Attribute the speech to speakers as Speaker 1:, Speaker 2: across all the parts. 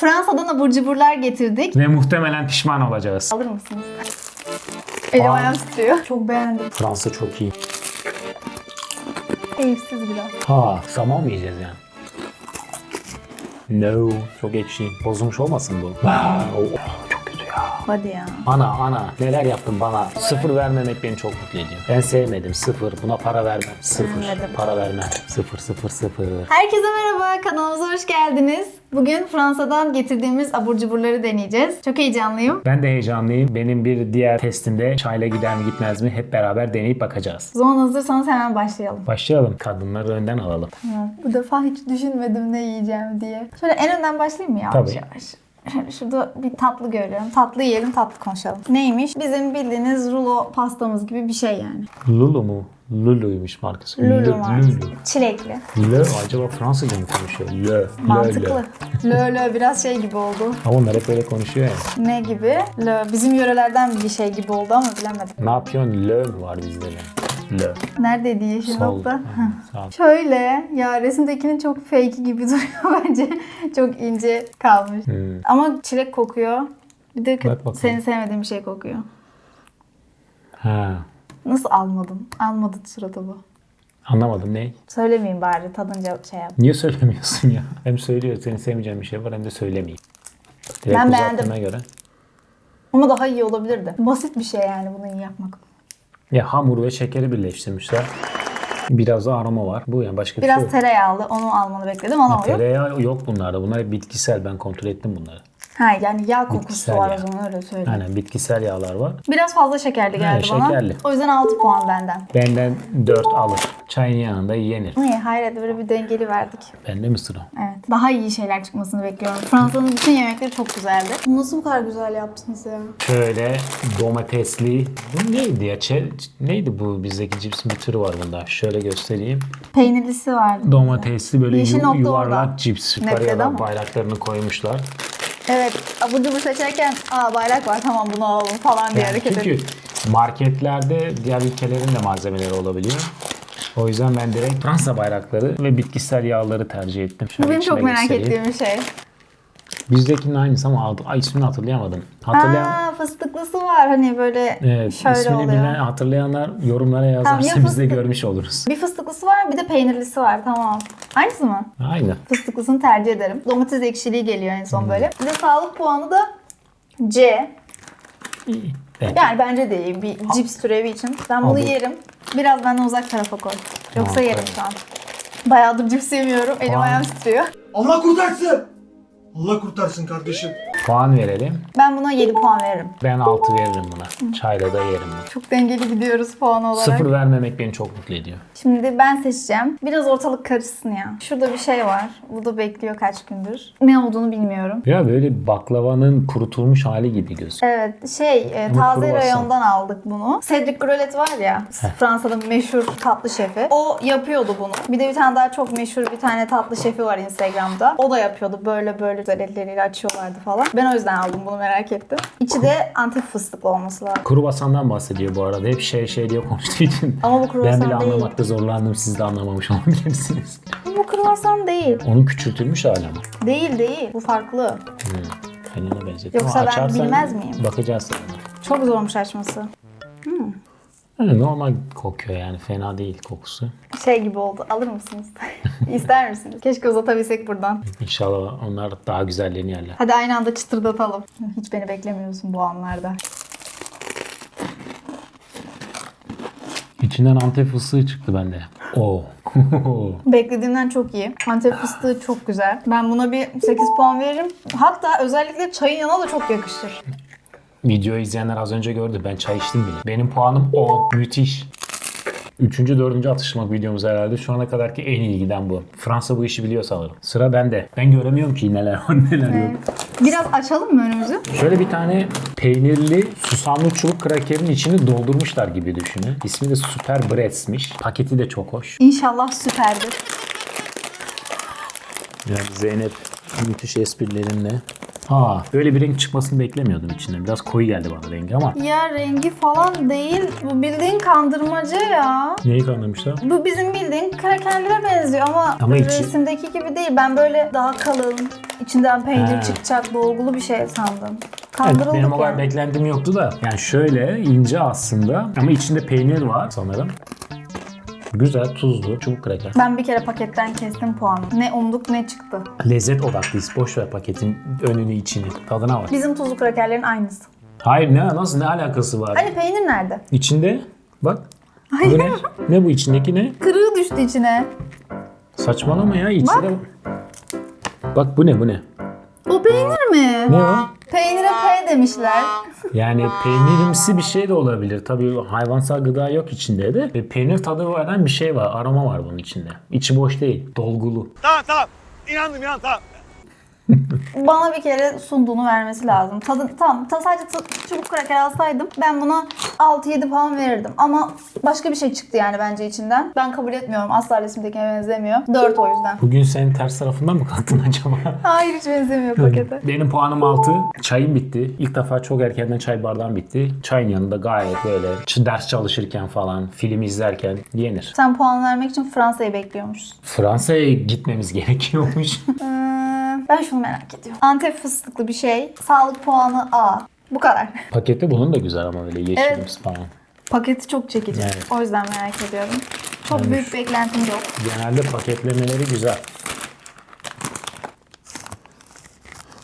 Speaker 1: Fransa'dan abur cuburlar getirdik.
Speaker 2: Ve muhtemelen pişman olacağız.
Speaker 1: Alır mısınız? Elim
Speaker 2: Aa.
Speaker 1: ayağım titriyor. Çok beğendim.
Speaker 2: Fransa çok iyi.
Speaker 1: Keyifsiz biraz.
Speaker 2: Ha, zaman mı yiyeceğiz yani? No, çok ekşi. Bozulmuş olmasın bu? Wow.
Speaker 1: Hadi ya.
Speaker 2: Ana ana neler yaptın bana? Sıfır vermemek beni çok mutlu ediyor. Ben sevmedim sıfır. Buna para vermem. Sıfır.
Speaker 1: Anladım.
Speaker 2: Para vermem. Sıfır sıfır sıfır.
Speaker 1: Herkese merhaba, kanalımıza hoş geldiniz. Bugün Fransa'dan getirdiğimiz abur cuburları deneyeceğiz. Çok heyecanlıyım.
Speaker 2: Ben de heyecanlıyım. Benim bir diğer testimde çayla gider mi gitmez mi hep beraber deneyip bakacağız.
Speaker 1: O zaman hazırsanız hemen başlayalım.
Speaker 2: Başlayalım. Kadınları önden alalım.
Speaker 1: Bu defa hiç düşünmedim ne yiyeceğim diye. Şöyle en önden başlayayım mı yavaş
Speaker 2: Tabii.
Speaker 1: yavaş? Şurada bir tatlı görüyorum. Tatlı yiyelim, tatlı konuşalım. Neymiş? Bizim bildiğiniz rulo pastamız gibi bir şey yani.
Speaker 2: Lulu mu? Lulu'ymuş markası.
Speaker 1: Lulu markası. Çilekli.
Speaker 2: Lö acaba Fransızca mı konuşuyor? Lö.
Speaker 1: Mantıklı.
Speaker 2: lö.
Speaker 1: Lö biraz şey gibi oldu.
Speaker 2: Ama onlar hep öyle konuşuyor ya.
Speaker 1: Ne gibi? Lö. Bizim yörelerden bir şey gibi oldu ama bilemedim.
Speaker 2: Ne yapıyorsun? Lö mü var bizde Lö.
Speaker 1: Neredeydi yeşil
Speaker 2: Sol.
Speaker 1: nokta?
Speaker 2: Sağ.
Speaker 1: Şöyle ya resimdekinin çok fake gibi duruyor bence. çok ince kalmış.
Speaker 2: Hmm.
Speaker 1: Ama çilek kokuyor. Bir de senin sevmediğin bir şey kokuyor.
Speaker 2: Ha.
Speaker 1: Nasıl almadın? Almadı suratı bu.
Speaker 2: Anlamadım ne?
Speaker 1: Söylemeyeyim bari tadınca şey yap.
Speaker 2: Niye söylemiyorsun ya? Hem söylüyor senin sevmeyeceğin bir şey var hem de söylemeyeyim. Direkt
Speaker 1: Ben beğendim.
Speaker 2: göre.
Speaker 1: Ama daha iyi olabilirdi. Basit bir şey yani bunu iyi yapmak.
Speaker 2: Ya hamur ve şekeri birleştirmişler. Biraz da aroma var. Bu yani başka bir şey
Speaker 1: Biraz
Speaker 2: yok.
Speaker 1: tereyağlı onu almanı bekledim o yok.
Speaker 2: Tereyağı yok bunlarda. Bunlar hep bitkisel. Ben kontrol ettim bunları.
Speaker 1: Ha yani yağ kokusu
Speaker 2: Bitkisel
Speaker 1: var
Speaker 2: yağ.
Speaker 1: o zaman öyle söyleyeyim.
Speaker 2: Aynen bitkisel yağlar var.
Speaker 1: Biraz fazla şekerli geldi
Speaker 2: Evet,
Speaker 1: bana.
Speaker 2: şekerli.
Speaker 1: O yüzden 6 puan benden.
Speaker 2: Benden 4 alır. Çayın yanında yenir.
Speaker 1: Niye? Hayret böyle bir dengeli verdik.
Speaker 2: Bende mi sıra?
Speaker 1: Evet. Daha iyi şeyler çıkmasını bekliyorum. Fransa'nın bütün yemekleri çok güzeldi. Nasıl bu kadar güzel yaptınız ya?
Speaker 2: Şöyle domatesli. Bu neydi ya? Çe- neydi bu bizdeki cipsin bir türü var bunda. Şöyle göstereyim.
Speaker 1: Peynirlisi vardı.
Speaker 2: Domatesli böyle
Speaker 1: Yeşil
Speaker 2: yu-
Speaker 1: nokta
Speaker 2: yuvarlak
Speaker 1: orada.
Speaker 2: cips.
Speaker 1: Nefret ama.
Speaker 2: bayraklarını koymuşlar.
Speaker 1: Evet. Abur cubur seçerken aa bayrak var tamam bunu alalım falan diye
Speaker 2: Yani
Speaker 1: hareket
Speaker 2: çünkü
Speaker 1: ettim.
Speaker 2: marketlerde diğer ülkelerin de malzemeleri olabiliyor. O yüzden ben direkt Fransa bayrakları ve bitkisel yağları tercih ettim.
Speaker 1: Bu
Speaker 2: Şöyle
Speaker 1: benim çok merak
Speaker 2: göstereyim.
Speaker 1: ettiğim bir şey.
Speaker 2: Bizdekinin aynısı ama adı, ay, ismini hatırlayamadım. Hatırlayan,
Speaker 1: Aa fıstıklısı var hani böyle
Speaker 2: evet,
Speaker 1: şöyle
Speaker 2: ismini
Speaker 1: oluyor.
Speaker 2: bilen yorumlara yorumlara yazarsa
Speaker 1: ya
Speaker 2: biz de görmüş oluruz.
Speaker 1: Bir fıstıklısı var bir de peynirlisi var tamam. Aynısı mı?
Speaker 2: Aynı.
Speaker 1: Fıstıklısını tercih ederim. Domates ekşiliği geliyor en
Speaker 2: Hmm.
Speaker 1: son böyle. Bir de sağlık puanı da C.
Speaker 2: İyi. Evet.
Speaker 1: Yani bence de iyi bir cips türevi için. Ben bunu
Speaker 2: Abi.
Speaker 1: yerim. Biraz benden uzak tarafa koy. Yoksa
Speaker 2: Tamam,
Speaker 1: yerim şu an. Bayağıdır cips yemiyorum. Elim
Speaker 2: Tamam.
Speaker 1: ayağım titriyor.
Speaker 3: Allah kurtarsın. Allah kurtarsın kardeşim.
Speaker 2: Puan verelim.
Speaker 1: Ben buna 7 puan veririm.
Speaker 2: Ben 6 veririm buna. Çayla da yerim bunu.
Speaker 1: Çok dengeli gidiyoruz puan olarak.
Speaker 2: Sıfır vermemek beni çok mutlu ediyor.
Speaker 1: Şimdi ben seçeceğim. Biraz ortalık karışsın ya. Şurada bir şey var. Bu da bekliyor kaç gündür. Ne olduğunu bilmiyorum.
Speaker 2: Ya böyle baklavanın kurutulmuş hali gibi gözüküyor.
Speaker 1: Evet şey e,
Speaker 2: Ama
Speaker 1: taze rayondan aldık bunu. Cedric Grolet var ya Fransa'nın meşhur tatlı şefi. O yapıyordu bunu. Bir de bir tane daha çok meşhur bir tane tatlı şefi var Instagram'da. O da yapıyordu. Böyle böyle güzel elleriyle açıyorlardı falan. Ben o yüzden aldım bunu merak ettim. İçi de antep fıstıklı olması lazım.
Speaker 2: Kruvasandan bahsediyor bu arada. Hep şey şey diye konuştuğu için.
Speaker 1: Ama bu kruvasan
Speaker 2: ben bile
Speaker 1: değil.
Speaker 2: anlamakta zorlandım. Siz de anlamamış olabilirsiniz.
Speaker 1: Bu kruvasan değil.
Speaker 2: Onun küçültülmüş hali ama.
Speaker 1: Değil değil. Bu farklı.
Speaker 2: Kendine benziyor.
Speaker 1: Yoksa
Speaker 2: Ama
Speaker 1: ben
Speaker 2: açarsan
Speaker 1: bilmez miyim?
Speaker 2: Bakacağız sana.
Speaker 1: Çok zormuş açması.
Speaker 2: Normal kokuyor yani. Fena değil kokusu.
Speaker 1: Şey gibi oldu. Alır mısınız? İster misiniz? Keşke uzatabilsek buradan.
Speaker 2: İnşallah onlar daha güzellerini yerler.
Speaker 1: Hadi aynı anda çıtırdatalım. Hiç beni beklemiyorsun bu anlarda.
Speaker 2: İçinden antep fıstığı çıktı bende. Oo.
Speaker 1: Beklediğimden çok iyi. Antep fıstığı çok güzel. Ben buna bir 8 puan veririm. Hatta özellikle çayın yanına da çok yakışır.
Speaker 2: Videoyu izleyenler az önce gördü. Ben çay içtim bile. Benim puanım 10. Müthiş. Üçüncü, dördüncü atıştırmalık videomuz herhalde. Şu ana kadarki en iyi giden bu. Fransa bu işi biliyor sanırım. Sıra bende. Ben göremiyorum ki neler var neler yok.
Speaker 1: Biraz açalım mı önümüzü?
Speaker 2: Şöyle bir tane peynirli susamlı çubuk krakerin içini doldurmuşlar gibi düşünün. İsmi de Super Breads'miş. Paketi de çok hoş.
Speaker 1: İnşallah süperdir.
Speaker 2: Yani Zeynep müthiş esprilerinle Ha, böyle bir renk çıkmasını beklemiyordum içinden. Biraz koyu geldi bana rengi ama.
Speaker 1: Ya rengi falan değil. Bu bildiğin kandırmaca ya.
Speaker 2: Neyi kandırmışlar?
Speaker 1: Bu bizim bildiğin krakerlere benziyor ama,
Speaker 2: Ama içi-
Speaker 1: resimdeki gibi değil. Ben böyle daha kalın, içinden peynir
Speaker 2: Ha.
Speaker 1: çıkacak dolgulu bir şey sandım.
Speaker 2: Evet,
Speaker 1: Kandırıldık
Speaker 2: benim o kadar
Speaker 1: yani.
Speaker 2: beklentim yoktu da. Yani şöyle ince aslında ama içinde peynir var sanırım. Güzel, tuzlu, çubuk kraker.
Speaker 1: Ben bir kere paketten kestim puanı. Ne umduk ne çıktı.
Speaker 2: Lezzet odaklıyız. Boş ver paketin önünü içini. Tadına bak.
Speaker 1: Bizim tuzlu krakerlerin aynısı.
Speaker 2: Hayır ne nasıl ne alakası var?
Speaker 1: Hani peynir nerede?
Speaker 2: İçinde bak.
Speaker 1: Hayır.
Speaker 2: Bu ne? Ne bu içindeki ne?
Speaker 1: Kırığı düştü içine.
Speaker 2: Saçmalama ya içinde. Bak bu ne bu ne?
Speaker 1: O peynir mi?
Speaker 2: Ne o?
Speaker 1: Peynire P demişler.
Speaker 2: Yani peynirimsi bir şey de olabilir. Tabii hayvansal gıda yok içinde de. Ve peynir tadı veren bir şey var. Aroma var bunun içinde. İçi boş değil. Dolgulu.
Speaker 4: Tamam tamam. İnandım inan tamam.
Speaker 1: Bana bir kere sunduğunu vermesi lazım. Tadı tam ta sadece çubuk kraker alsaydım ben buna 6-7 puan verirdim. Ama başka bir şey çıktı yani bence içinden. Ben kabul etmiyorum. Asla resimdekine benzemiyor. 4 o yüzden.
Speaker 2: Bugün senin ters tarafından mı kalktın acaba?
Speaker 1: Hayır hiç benzemiyor pakete.
Speaker 2: Benim puanım 6. Çayım bitti. İlk defa çok erkenden çay bardağım bitti. Çayın yanında gayet böyle ders çalışırken falan, film izlerken yenir.
Speaker 1: Sen puan vermek için Fransa'yı bekliyormuşsun.
Speaker 2: Fransa'ya gitmemiz gerekiyormuş.
Speaker 1: Ben şunu merak ediyorum. Antep fıstıklı bir şey. Sağlık puanı A. Bu kadar.
Speaker 2: Paketi bunun da güzel ama böyle yeşilimsi falan.
Speaker 1: Paketi çok çekici.
Speaker 2: Evet.
Speaker 1: O yüzden merak ediyorum. Çok
Speaker 2: Yani
Speaker 1: büyük beklentim yok.
Speaker 2: Genelde paketlemeleri güzel.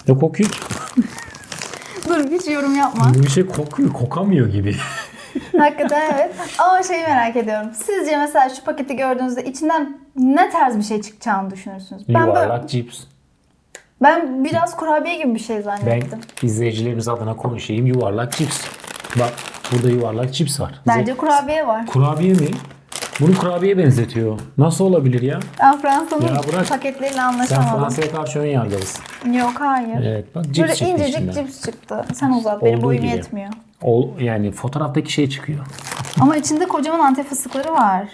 Speaker 2: Ne kokuyor ki?
Speaker 1: Dur hiç yorum yapma.
Speaker 2: Bu bir şey kokuyor, kokamıyor gibi.
Speaker 1: Hakikaten evet. Ama şeyi merak ediyorum. Sizce mesela şu paketi gördüğünüzde içinden ne tarz bir şey çıkacağını düşünürsünüz? Ben böyle,
Speaker 2: Yuvarlak cips.
Speaker 1: Ben biraz kurabiye gibi bir şey
Speaker 2: Ben
Speaker 1: zannettim.
Speaker 2: izleyicilerimiz adına konuşayım. Yuvarlak cips. Bak burada yuvarlak cips var.
Speaker 1: Bence
Speaker 2: Ze-
Speaker 1: kurabiye var.
Speaker 2: Kurabiye mi? Bunu kurabiye benzetiyor. Nasıl olabilir ya?
Speaker 1: Ben Fransa'nın
Speaker 2: Ya bırak.
Speaker 1: paketleriyle
Speaker 2: Sen
Speaker 1: anlaşamadım.
Speaker 2: Fransa'ya karşı ön yargılısın.
Speaker 1: Yok hayır.
Speaker 2: Evet bak cips
Speaker 1: Böyle
Speaker 2: çıktı
Speaker 1: incecik
Speaker 2: içinden.
Speaker 1: cips çıktı. Sen uzat. Benim
Speaker 2: Olduğu
Speaker 1: boyum
Speaker 2: gibi.
Speaker 1: yetmiyor.
Speaker 2: O, yani fotoğraftaki şey çıkıyor.
Speaker 1: Ama içinde kocaman antep fıstıkları var.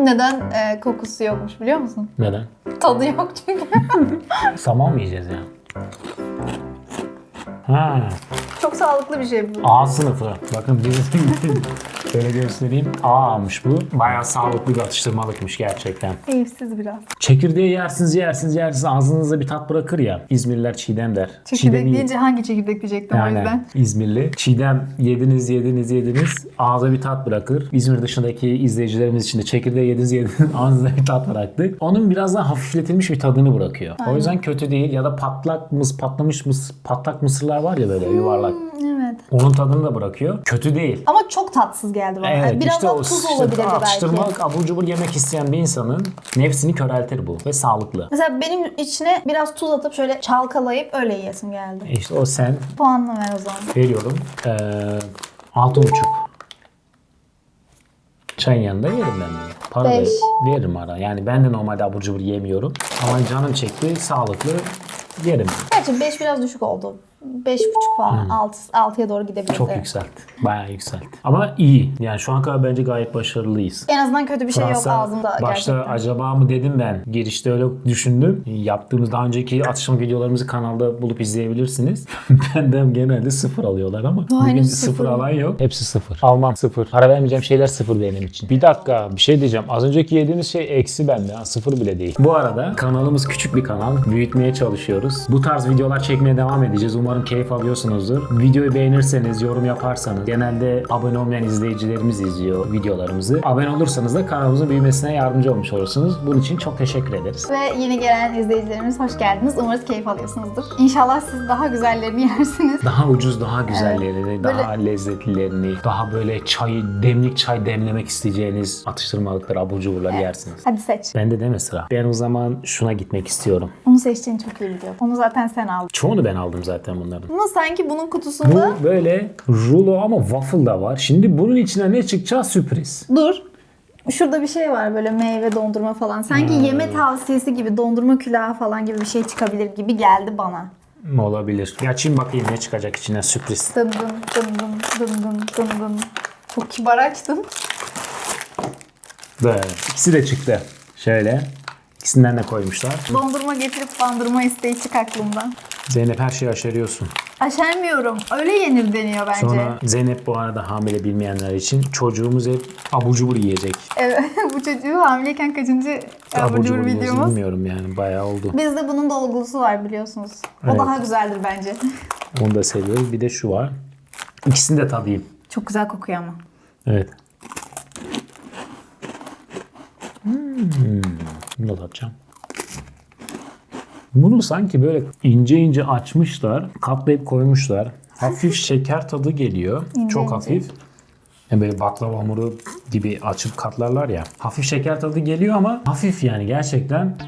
Speaker 1: Neden e, kokusu yokmuş biliyor musun?
Speaker 2: Neden?
Speaker 1: Tadı yok çünkü.
Speaker 2: Saman mı yiyeceğiz ya? Ha,
Speaker 1: Çok sağlıklı bir şey bu.
Speaker 2: A sınıfı. Bakın birisi şöyle göstereyim. A almış bu. Bayağı sağlıklı bir atıştırmalıkmış gerçekten.
Speaker 1: Keyifsiz biraz.
Speaker 2: Çekirdeği yersiniz yersiniz yersiniz ağzınızda bir tat bırakır ya. İzmirliler çiğdem der.
Speaker 1: Çekirdek
Speaker 2: Çiğdemi-
Speaker 1: deyince hangi çekirdek diyecektim o
Speaker 2: Aynen.
Speaker 1: yüzden.
Speaker 2: İzmirli. Çiğdem yediniz yediniz yediniz ağza bir tat bırakır. İzmir dışındaki izleyicilerimiz için de çekirdeği yediniz yediniz ağzınıza bir tat bıraktı. Onun biraz daha hafifletilmiş bir tadını bırakıyor. O yüzden kötü değil ya da patlak mıs patlamış mıs patlak mısırlar var ya böyle yuvarlak.
Speaker 1: Evet.
Speaker 2: Onun tadını da bırakıyor. Kötü değil.
Speaker 1: Ama çok tatsız geldi bana.
Speaker 2: Evet
Speaker 1: Biraz
Speaker 2: işte
Speaker 1: daha tuz
Speaker 2: işte
Speaker 1: olabilirdi belki.
Speaker 2: atıştırmalık abur cubur yemek isteyen bir insanın nefsini köreltir bu ve sağlıklı.
Speaker 1: Mesela benim içine biraz tuz atıp şöyle çalkalayıp öyle yiyesim geldi.
Speaker 2: İşte o sen
Speaker 1: Puanla ver o zaman.
Speaker 2: veriyorum. Ee, altı buçuk. Çayın yanında yerim ben bunu. Para
Speaker 1: Beş.
Speaker 2: veririm ara. Yani ben de normalde abur cubur yemiyorum. Ama canım çekti. Sağlıklı yerim.
Speaker 1: Gerçi 5 biraz düşük oldu. 5,5 falan. 6, 6'ya doğru gidebilirdi.
Speaker 2: Çok yükseltti. Bayağı yükseltti. Ama iyi. Yani şu an kadar bence gayet başarılıyız.
Speaker 1: En azından kötü bir şey yok ağzımda
Speaker 2: başta
Speaker 1: gerçekten.
Speaker 2: acaba mı dedim ben. Girişte öyle düşündüm. Yaptığımız daha önceki atışma videolarımızı kanalda bulup izleyebilirsiniz. Benden genelde sıfır alıyorlar ama
Speaker 1: Vay,
Speaker 2: bugün sıfır
Speaker 1: sıfır.
Speaker 2: alan yok. Hepsi sıfır. Almam sıfır. Para vermeyeceğim şeyler sıfır benim için. Bir dakika bir şey diyeceğim. Az önceki yediğimiz şey eksi bende. Ha, sıfır bile değil. Bu arada kanalımız küçük bir kanal. Büyütmeye çalışıyoruz. Bu tarz videolar çekmeye devam edeceğiz. Umarım keyif alıyorsunuzdur. Videoyu beğenirseniz, yorum yaparsanız genelde abone olmayan izleyicilerimiz izliyor videolarımızı. Abone olursanız da kanalımızın büyümesine yardımcı olmuş olursunuz. Bunun için çok teşekkür ederiz.
Speaker 1: Ve yeni gelen izleyicilerimiz hoş geldiniz. Umarız keyif alıyorsunuzdur. İnşallah siz daha güzellerini yersiniz.
Speaker 2: Daha ucuz, daha güzellerini, daha lezzetlilerini, daha böyle çay, demlik çay demlemek isteyeceğiniz atıştırmalıkları, abur cuburları yersiniz.
Speaker 1: Hadi seç.
Speaker 2: Bende de mi sıra? Ben o zaman şuna gitmek istiyorum.
Speaker 1: Onu seçtiğini çok iyi biliyorum. Onu zaten sen aldın.
Speaker 2: Çoğunu ben aldım zaten bunların.
Speaker 1: Ama sanki bunun kutusunda...
Speaker 2: Bu böyle rulo ama waffle da var. Şimdi bunun içine ne çıkacağı sürpriz.
Speaker 1: Dur. Şurada bir şey var böyle meyve dondurma falan. Sanki
Speaker 2: Hmm.
Speaker 1: yeme tavsiyesi gibi dondurma külahı falan gibi bir şey çıkabilir gibi geldi bana.
Speaker 2: Olabilir. Bir açayım bakayım ne çıkacak içinden sürpriz.
Speaker 1: Dın dın dın dın dın dın dın dın. Çok kibar açtım.
Speaker 2: Böyle. İkisi de çıktı. Şöyle. İkisinden de koymuşlar.
Speaker 1: Dondurma getirip bandırma isteği çık aklımdan.
Speaker 2: Zeynep her şeyi aşerıyorsun.
Speaker 1: Aşermiyorum. Öyle yenir deniyor bence.
Speaker 2: Sonra Zeynep bu arada hamile bilmeyenler için çocuğumuz hep abur cubur yiyecek.
Speaker 1: Evet, bu çocuğu hamileyken kaçıncı abur cubur videomuz?
Speaker 2: bilmiyorum yani bayağı oldu.
Speaker 1: Bizde bunun dolgusu var biliyorsunuz. O
Speaker 2: Evet.
Speaker 1: daha güzeldir bence.
Speaker 2: Onu da seviyoruz. Bir de şu var. İkisini de tadayım.
Speaker 1: Çok güzel kokuyor ama.
Speaker 2: Evet. Hmm. Bunu da tadacağım. Bunu sanki böyle ince ince açmışlar, katlayıp koymuşlar. Hafif şeker tadı geliyor. Çok
Speaker 1: ince.
Speaker 2: hafif. Yani böyle baklava hamuru gibi açıp katlarlar ya. Hafif şeker tadı geliyor ama hafif yani gerçekten.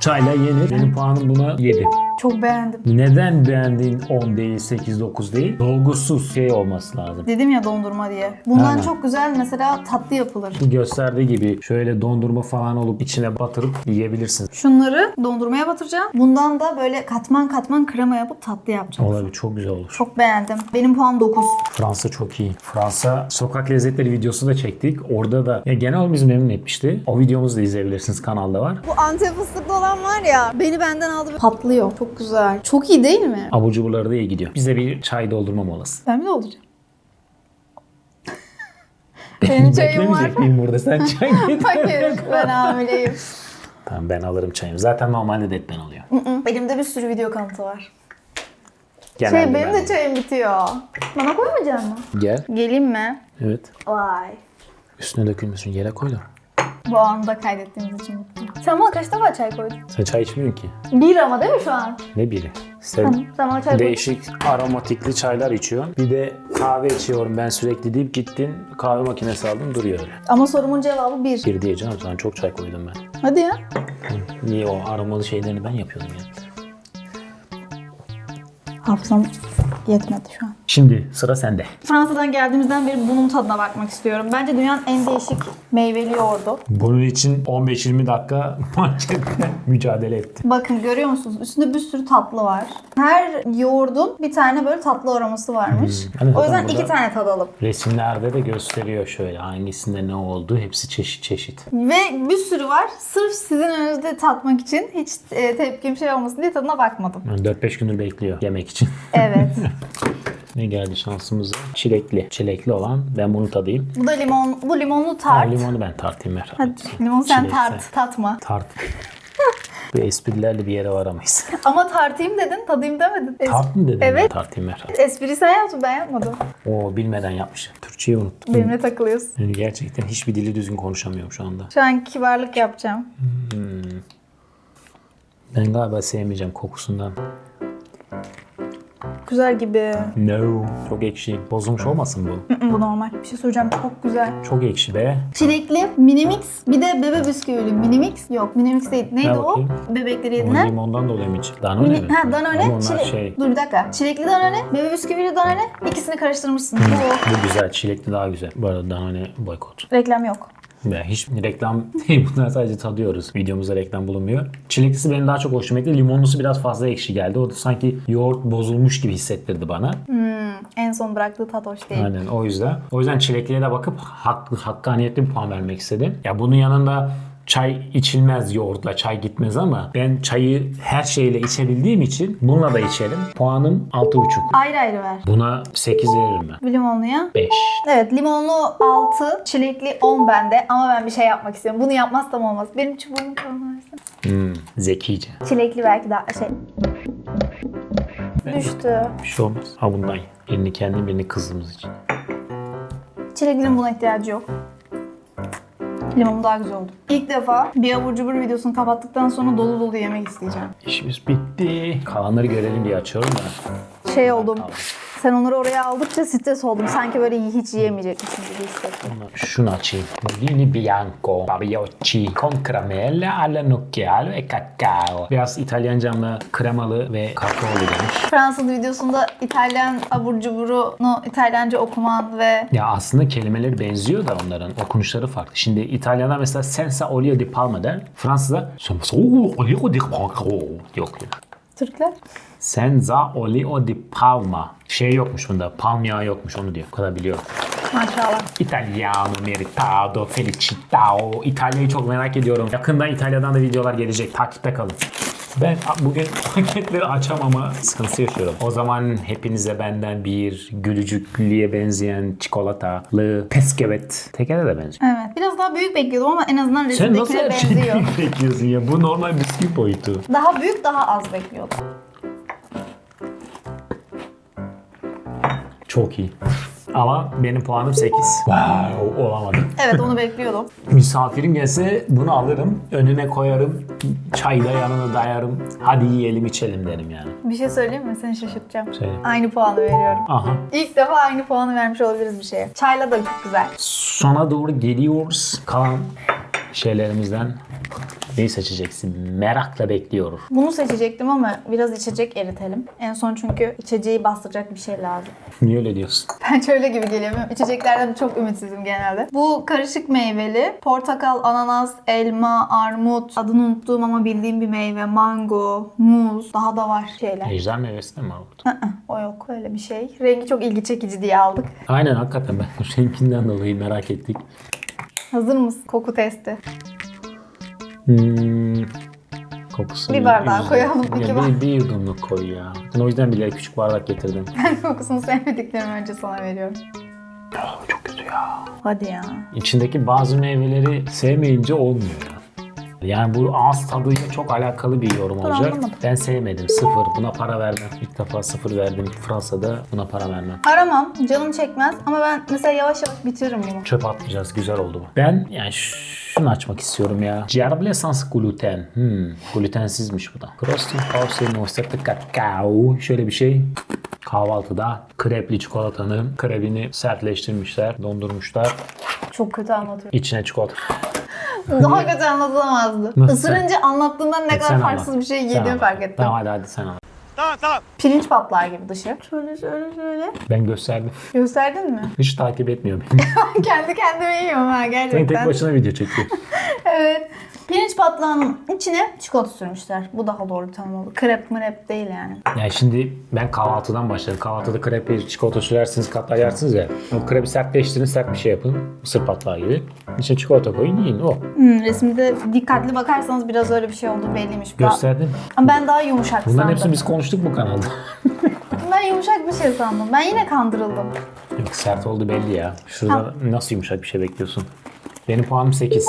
Speaker 2: Çayla yenir. Benim puanım buna 7.
Speaker 1: Çok beğendim.
Speaker 2: Neden beğendiğin 10 değil, 8, 9 değil? Dolgusuz şey olması lazım.
Speaker 1: Dedim ya dondurma diye. Bundan
Speaker 2: Aynen.
Speaker 1: çok güzel mesela tatlı yapılır.
Speaker 2: Gösterdiği gibi şöyle dondurma falan olup içine batırıp yiyebilirsin.
Speaker 1: Şunları dondurmaya batıracağım. Bundan da böyle katman katman krema yapıp tatlı yapacağım.
Speaker 2: Olabilir, çok güzel olur.
Speaker 1: Çok beğendim. Benim puan 9.
Speaker 2: Fransa çok iyi. Fransa sokak lezzetleri videosu da çektik. Orada da ya genel olarak bizi memnun etmişti. O videomuzu da izleyebilirsiniz kanalda var.
Speaker 1: Bu antep fıstıklı olan var ya beni benden aldı. Patlıyor. Çok güzel. Çok iyi değil mi?
Speaker 2: Abur cuburları da iyi gidiyor. Bize bir çay doldurma molası.
Speaker 1: Ben mi dolduracağım? Benim çayım var.
Speaker 2: Beklemeyecek miyim burada? Sen çay getir.
Speaker 1: Hayır ben hamileyim.
Speaker 2: tamam ben alırım çayımı. Zaten normalde de ben alıyor.
Speaker 1: Benim de bir sürü video kanıtı var.
Speaker 2: Genelde
Speaker 1: Şey benim
Speaker 2: ben
Speaker 1: de çayım bitiyor. Bana koymayacak mı?
Speaker 2: Gel.
Speaker 1: Geleyim mi?
Speaker 2: Evet.
Speaker 1: Vay.
Speaker 2: Üstüne dökülmüşsün. Yere koy da.
Speaker 1: Bu anda kaydettiğimiz için mutluyum. Sen bana kaç defa çay koydun?
Speaker 2: Sen çay içmiyorsun ki.
Speaker 1: Bir ama değil mi şu an?
Speaker 2: Ne biri? Sen.
Speaker 1: Sen bana çay koydun.
Speaker 2: değişik aromatikli çaylar içiyorsun. Bir de kahve içiyorum ben sürekli deyip gittin kahve makinesi aldın duruyor öyle.
Speaker 1: Ama sorumun cevabı bir.
Speaker 2: Bir diye canım sana çok çay koydum ben.
Speaker 1: Hadi ya.
Speaker 2: Niye o aromalı şeylerini ben yapıyordum ya.
Speaker 1: Hafızam yetmedi şu an.
Speaker 2: Şimdi sıra sende.
Speaker 1: Fransa'dan geldiğimizden beri bunun tadına bakmak istiyorum. Bence dünyanın en değişik meyveli yoğurdu.
Speaker 2: Bunun için 15-20 dakika markette mücadele ettim.
Speaker 1: Bakın görüyor musunuz? Üstünde bir sürü tatlı var. Her yoğurdun bir tane böyle tatlı aroması varmış.
Speaker 2: Hani
Speaker 1: o yüzden iki tane tadalım.
Speaker 2: Resimlerde de gösteriyor şöyle hangisinde ne oldu. Hepsi çeşit çeşit.
Speaker 1: Ve bir sürü var. Sırf sizin önünüzde tatmak için hiç e, tepkim şey olmasın diye tadına bakmadım.
Speaker 2: Yani 4-5 gündür bekliyor yemek için.
Speaker 1: Evet.
Speaker 2: ne geldi şansımıza? Çilekli. Çilekli olan ben bunu tadayım.
Speaker 1: Bu da limon, bu limonlu
Speaker 2: Ha,
Speaker 1: tart.
Speaker 2: limonu ben tartayım ver.
Speaker 1: Hadi limon sen
Speaker 2: Çilek
Speaker 1: tart, tatma.
Speaker 2: Tart. Bu esprilerle bir yere varamayız.
Speaker 1: Ama tartayım dedin, tadayım demedin. Es-
Speaker 2: Tart mı dedim
Speaker 1: Evet.
Speaker 2: ben tartayım ver.
Speaker 1: Espri sen yaptın, ben yapmadım.
Speaker 2: Oo bilmeden yapmışım. Türkçeyi unuttum.
Speaker 1: Benimle takılıyorsun.
Speaker 2: Yani gerçekten hiçbir dili düzgün konuşamıyorum şu anda.
Speaker 1: Şu an kibarlık yapacağım.
Speaker 2: Ben galiba sevmeyeceğim kokusundan.
Speaker 1: Güzel gibi.
Speaker 2: No. Çok ekşi. Bozulmuş olmasın bu?
Speaker 1: bu normal. Bir şey söyleyeceğim, çok güzel.
Speaker 2: Çok ekşi be.
Speaker 1: Çilekli, minimix, bir de bebe bisküvili. Minimix yok, minimix değil. Neydi
Speaker 2: Ne
Speaker 1: o?
Speaker 2: bakayım?
Speaker 1: Bebekleri
Speaker 2: O
Speaker 1: yediler.
Speaker 2: limondan dolayı mı hiç? Danone
Speaker 1: Mini-
Speaker 2: mi?
Speaker 1: ha danone,
Speaker 2: Ama onlar
Speaker 1: çilek.
Speaker 2: şey.
Speaker 1: Dur bir dakika. Çilekli danone, bebe bisküvili danone. İkisini karıştırmışsın. Bu
Speaker 2: Bu güzel. Çilekli daha güzel. Bu arada Danone boykot.
Speaker 1: reklam yok.
Speaker 2: Ve hiç reklam değil. Bunlar sadece tadıyoruz. Videomuzda reklam bulunmuyor. Çileklisi benim daha çok hoşuma gitti. Limonlusu biraz fazla ekşi geldi. O da sanki yoğurt bozulmuş gibi hissettirdi bana.
Speaker 1: En son bıraktığı tat hoş değil.
Speaker 2: Aynen o yüzden. O yüzden çilekliye de bakıp haklı, hakkaniyetli bir puan vermek istedim. Ya bunun yanında çay içilmez yoğurtla çay gitmez ama ben çayı her şeyle içebildiğim için bununla da içerim. Puanım 6,5.
Speaker 1: Ayrı ayrı ver.
Speaker 2: Buna 8 veririm ben.
Speaker 1: Limonluya.
Speaker 2: 5.
Speaker 1: Evet limonlu 6, çilekli 10 bende ama ben bir şey yapmak istiyorum. Bunu yapmazsam olmaz. Benim çubuğumu versene.
Speaker 2: Hmm, zekice.
Speaker 1: Çilekli belki daha şey. Düştü.
Speaker 2: Bir şey olmaz. Ha bundan ye. Birini kendin birini kızımız için.
Speaker 1: Çileklinin buna ihtiyacı yok. Limonum daha güzel oldu. İlk defa bir abur cubur videosunu kapattıktan sonra dolu dolu yemek isteyeceğim.
Speaker 2: İşimiz bitti. Kalanları görelim diye açıyorum da.
Speaker 1: Şey oldum. Sen onları oraya aldıkça stres oldum. Sanki böyle hiç yiyemeyecekmişim gibi hissettim.
Speaker 2: Şunu açayım. Budini bianco, babiocchi, con caramelle alla nocchiale e cacao. Biraz İtalyancamla kremalı ve kakaolu demiş.
Speaker 1: Fransız videosunda İtalyan abur cuburunu İtalyanca okuman ve
Speaker 2: Ya aslında kelimeleri benziyor da onların okunuşları farklı. Şimdi İtalyanlar mesela senza olio di palma der. Fransızlar senza olio di palma. Yok ya.
Speaker 1: Türkler
Speaker 2: Senza olio di palma. Şey yokmuş bunda. Palm yağı yokmuş onu diyor. O kadar biliyorum.
Speaker 1: Maşallah.
Speaker 2: Italiano meritado felicitao. İtalya'yı çok merak ediyorum. Yakında İtalya'dan da videolar gelecek. Takipte kalın. Ben bugün paketleri açamama sıkıntısı yaşıyorum. O zaman hepinize benden bir gülücüklüye benzeyen çikolatalı peskevet. Tekere de benziyor.
Speaker 1: Evet. Biraz daha büyük bekliyordum ama en azından
Speaker 2: Sen nasıl
Speaker 1: resimdekine
Speaker 2: her şeyi
Speaker 1: benziyor.
Speaker 2: büyük bekliyorsun ya? Bu normal bisküvi boyutu.
Speaker 1: Daha büyük daha az bekliyordum.
Speaker 2: Çok iyi. Ama benim puanım 8. Wow, olamadı.
Speaker 1: Evet onu bekliyordum.
Speaker 2: Misafirim gelse bunu alırım, önüne koyarım, çayda yanına dayarım. Hadi yiyelim içelim derim yani.
Speaker 1: Bir şey söyleyeyim mi? Seni şaşırtacağım.
Speaker 2: Söyle.
Speaker 1: Aynı puanı veriyorum.
Speaker 2: Aha.
Speaker 1: İlk defa aynı puanı vermiş olabiliriz bir şeye. Çayla da çok güzel.
Speaker 2: Sona doğru geliyoruz. Kalan şeylerimizden neyi seçeceksin? Merakla bekliyoruz.
Speaker 1: Bunu seçecektim ama biraz içecek eritelim. En son çünkü içeceği bastıracak bir şey lazım.
Speaker 2: Niye öyle diyorsun?
Speaker 1: Ben şöyle gibi geliyor. İçeceklerden çok ümitsizim genelde. Bu karışık meyveli. Portakal, ananas, elma, armut. Adını unuttuğum ama bildiğim bir meyve. Mango, muz. Daha da var şeyler.
Speaker 2: Ejder meyvesi de mi var burada?
Speaker 1: Hı hı, o yok. Öyle bir şey. Rengi çok ilgi çekici diye aldık.
Speaker 2: Aynen hakikaten ben renkinden dolayı merak ettik.
Speaker 1: Hazır mısın? Koku testi.
Speaker 2: Hmm.
Speaker 1: Bir bardağa
Speaker 2: güzel.
Speaker 1: koyalım,
Speaker 2: Ya
Speaker 1: iki
Speaker 2: bir,
Speaker 1: bardak.
Speaker 2: bir yudumluk koy ya. Ben o yüzden bile küçük bardak getirdim.
Speaker 1: Ben kokusunu sevmediklerimi önce sana veriyorum.
Speaker 2: Çok kötü ya.
Speaker 1: Hadi ya.
Speaker 2: İçindeki bazı meyveleri sevmeyince olmuyor. Yani bu ağız tadıyla çok alakalı bir yorum
Speaker 1: Dur,
Speaker 2: olacak.
Speaker 1: anlamadım.
Speaker 2: Ben sevmedim. Sıfır. Buna para vermem. İlk defa sıfır verdim. Fransa'da buna para vermem.
Speaker 1: Aramam. Canım çekmez. Ama ben mesela yavaş yavaş bitiririm bunu.
Speaker 2: Çöp atmayacağız. Güzel oldu bu. Ben yani şunu açmak istiyorum ya. Gerble sans gluten. Hmm, glutensizmiş bu da. Frosting House Moussette Kakao. Şöyle bir şey. Kahvaltıda krepli çikolatanın krepini sertleştirmişler, dondurmuşlar.
Speaker 1: Çok kötü anlatıyor.
Speaker 2: İçine çikolata.
Speaker 1: Daha kötü anlatılamazdı.
Speaker 2: Nasıl
Speaker 1: Isırınca anlattığından ne
Speaker 2: Sen
Speaker 1: kadar
Speaker 2: anlat.
Speaker 1: farksız bir şey
Speaker 2: Sen
Speaker 1: yediğimi fark ettim.
Speaker 2: Tamam hadi hadi sen anlat.
Speaker 4: Tamam tamam.
Speaker 1: Pirinç patlar gibi dışı. Şöyle şöyle şöyle.
Speaker 2: Ben gösterdim.
Speaker 1: Gösterdin mi?
Speaker 2: Hiç takip etmiyor beni.
Speaker 1: Kendi kendime yiyorum ha
Speaker 2: Sen
Speaker 1: gerçekten.
Speaker 2: tek başına video çekiyor.
Speaker 1: Evet. Pirinç patlağının içine çikolata sürmüşler. Bu daha doğru tanım oldu. Krep mrep değil yani.
Speaker 2: Yani şimdi ben kahvaltıdan başladım. Kahvaltıda krepi çikolata sürersiniz, katlar yersiniz ya. O krepi sertleştirin, sert bir şey yapın. Mısır patlağı gibi. İçine çikolata koyun, yiyin. O.
Speaker 1: Hmm, resimde dikkatli bakarsanız biraz öyle bir şey olduğu belliymiş.
Speaker 2: Gösterdim.
Speaker 1: Ama ben daha yumuşak
Speaker 2: Bunların
Speaker 1: sandım.
Speaker 2: hepsini biz konuştuk bu kanalda.
Speaker 1: Ben yumuşak bir şey sandım. Ben yine kandırıldım.
Speaker 2: Yok sert oldu belli ya. Şurada nasıl yumuşak bir şey bekliyorsun? Benim puanım 8.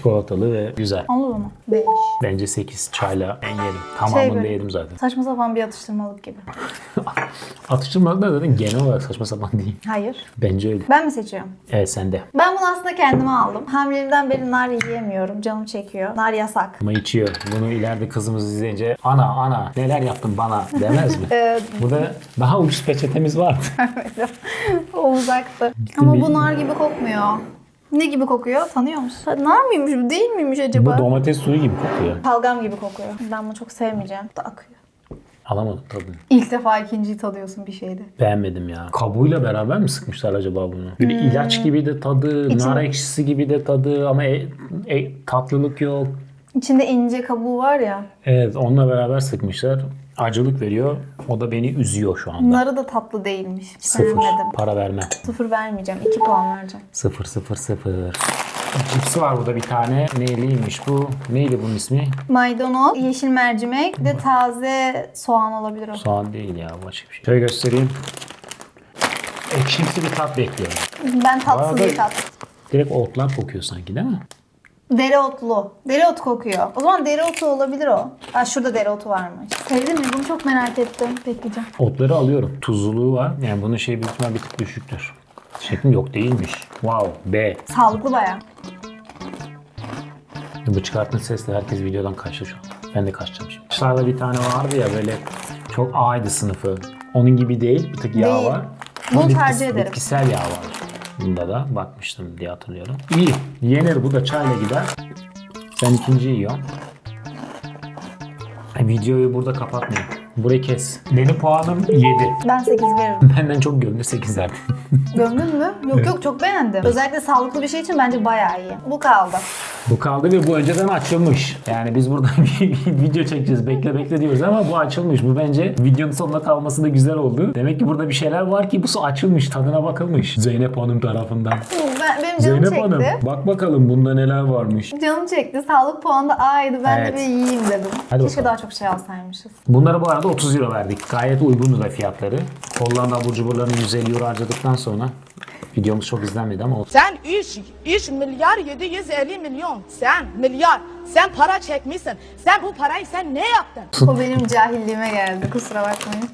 Speaker 2: Çikolatalı ve güzel.
Speaker 1: Anladın mı? 5.
Speaker 2: Bence 8 çayla en yerim. Tamamını
Speaker 1: Şey
Speaker 2: da
Speaker 1: böyle-
Speaker 2: yedim zaten.
Speaker 1: Saçma sapan bir atıştırmalık gibi.
Speaker 2: Atıştırmalık da zaten genel olarak saçma sapan değil.
Speaker 1: Hayır.
Speaker 2: Bence öyle.
Speaker 1: Ben mi seçiyorum?
Speaker 2: Evet sende.
Speaker 1: Ben bunu aslında kendime aldım. Hamileliğimden beri nar yiyemiyorum. Canım çekiyor. Nar yasak.
Speaker 2: Ama içiyor. Bunu ileride kızımız izleyince ana ana neler yaptın bana demez mi?
Speaker 1: Ee,
Speaker 2: Burada daha ucuz peçetemiz vardı.
Speaker 1: o uzaktı. Ama
Speaker 2: bir-
Speaker 1: bu nar gibi kokmuyor. Ne gibi kokuyor? Tanıyor musun? Nar mıymış bu? Değil miymiş acaba?
Speaker 2: Bu domates suyu gibi kokuyor.
Speaker 1: Balgam gibi kokuyor. Ben bunu çok sevmeyeceğim. Da akıyor.
Speaker 2: Alamadım tadını.
Speaker 1: İlk defa ikinciyi tadıyorsun bir şeyde.
Speaker 2: Beğenmedim ya. Kabuğuyla beraber mi sıkmışlar acaba bunu? Bir ilaç gibi de tadı,
Speaker 1: İçin-
Speaker 2: nar ekşisi gibi de tadı ama e- e- tatlılık yok.
Speaker 1: İçinde ince kabuğu var ya.
Speaker 2: Evet onunla beraber sıkmışlar. Acılık veriyor. O da beni üzüyor şu anda.
Speaker 1: Narı da tatlı değilmiş. Hiç
Speaker 2: Sıfır.
Speaker 1: beğenmedim.
Speaker 2: Para vermem.
Speaker 1: Sıfır vermeyeceğim. 2 puan vereceğim.
Speaker 2: Sıfır sıfır sıfır. Cipsi var burada bir tane. Neyliymiş bu? Neydi bunun ismi?
Speaker 1: Maydanoz, yeşil mercimek, de taze soğan olabilir o.
Speaker 2: Soğan değil ya başka bir şey. Şöyle göstereyim. Ekşimsi bir tat bekliyorum.
Speaker 1: Ben tatsız
Speaker 2: Bayağı da-
Speaker 1: bir tat.
Speaker 2: Direkt otlar kokuyor sanki değil mi?
Speaker 1: Dereotlu. Dereotu kokuyor. O zaman dereotu olabilir o. Aa, şurada dereotu varmış. Sevdin mi? Bunu çok merak ettim. Bekleyeceğim.
Speaker 2: Otları alıyorum. Tuzluluğu var. Yani bunun şey büyük ihtimal bir tık düşüktür. Şeklim yok değilmiş. Wow. B.
Speaker 1: Sağlıklı baya.
Speaker 2: Bu çıkarttığın sesle herkes videodan kaçtı şu an. Ben de kaçacağım şimdi. Dışarıda bir tane vardı ya böyle çok A'ydı sınıfı. Onun gibi değil. Bir tık yağ
Speaker 1: Değil.
Speaker 2: var.
Speaker 1: Bunu
Speaker 2: Ama
Speaker 1: tercih ederim.
Speaker 2: Bitkisel yağ var. Bunda da bakmıştım diye hatırlıyorum. İyi. Yenir bu da çayla gider. Sen ikinciyi yiyorsun. Ay, Videoyu burada kapatmayayım. Burayı kes. Benim puanım 7.
Speaker 1: Ben 8 veririm.
Speaker 2: Benden çok gömdü 8 verdim.
Speaker 1: Gömdün mü? Yok yok çok beğendim. Özellikle sağlıklı bir şey için bence bayağı iyi. Bu kaldı.
Speaker 2: Bu kaldı ve bu önceden açılmış. Yani biz burada bir video çekeceğiz. Bekle bekle diyoruz ama bu açılmış. Bu bence videonun sonuna kalması da güzel oldu. Demek ki burada bir şeyler var ki bu su açılmış. Tadına bakılmış. Zeynep Hanım tarafından.
Speaker 1: Ben, benim canım
Speaker 2: Zeynep Hanım
Speaker 1: çekti.
Speaker 2: bak bakalım bunda neler varmış.
Speaker 1: Canım çekti. Sağlık puanı da A'ydı. Ben
Speaker 2: Evet.
Speaker 1: de bir yiyeyim dedim.
Speaker 2: Hadi
Speaker 1: Keşke
Speaker 2: bakalım.
Speaker 1: daha çok şey alsaymışız.
Speaker 2: Bunlara bu arada 30 euro verdik. Gayet uygundu da fiyatları. Hollanda abur cuburlarını 150 euro harcadıktan sonra videomuz çok izlenmedi ama
Speaker 5: Sen 3, 3 milyar 750 milyon. Sen milyar. Sen para çekmişsin. Sen bu parayı sen ne yaptın?
Speaker 1: O benim cahilliğime geldi. Kusura bakmayın.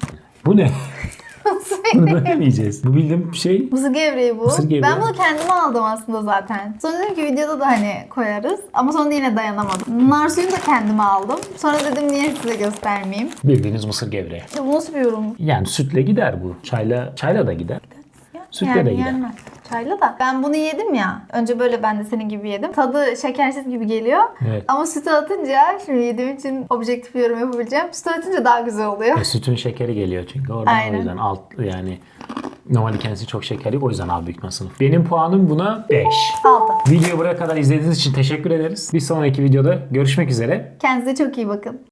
Speaker 2: bu ne? Bunu böyle mi yiyeceğiz? Bu bildiğim şey
Speaker 1: Mısır gevreği bu.
Speaker 2: Mısır gevreği.
Speaker 1: Ben bunu kendime aldım aslında zaten. Sonra dedim ki videoda da hani koyarız. Ama sonra yine dayanamadım. Nar suyunu da kendime aldım. Sonra dedim niye size göstermeyeyim.
Speaker 2: bildiğiniz mısır gevreği.
Speaker 1: Ya bu nasıl bir yorum?
Speaker 2: Yani sütle gider bu. Çayla çayla da gider. Sütle de gider.
Speaker 1: yenmez. Çayla da. Ben bunu yedim ya. Önce böyle ben de senin gibi yedim. Tadı şekersiz gibi geliyor.
Speaker 2: Evet.
Speaker 1: Ama sütü atınca şimdi yediğim için objektif yorum yapabileceğim. Sütü atınca daha güzel oluyor.
Speaker 2: E, sütün şekeri geliyor çünkü oradan
Speaker 1: Aynen.
Speaker 2: o yüzden alt yani normalde kendisi çok şekerli o yüzden A büyük sınıf. Benim puanım buna 5.
Speaker 1: Altı.
Speaker 2: Videoyu buraya kadar izlediğiniz için teşekkür ederiz. Bir sonraki videoda görüşmek üzere.
Speaker 1: Kendinize çok iyi bakın.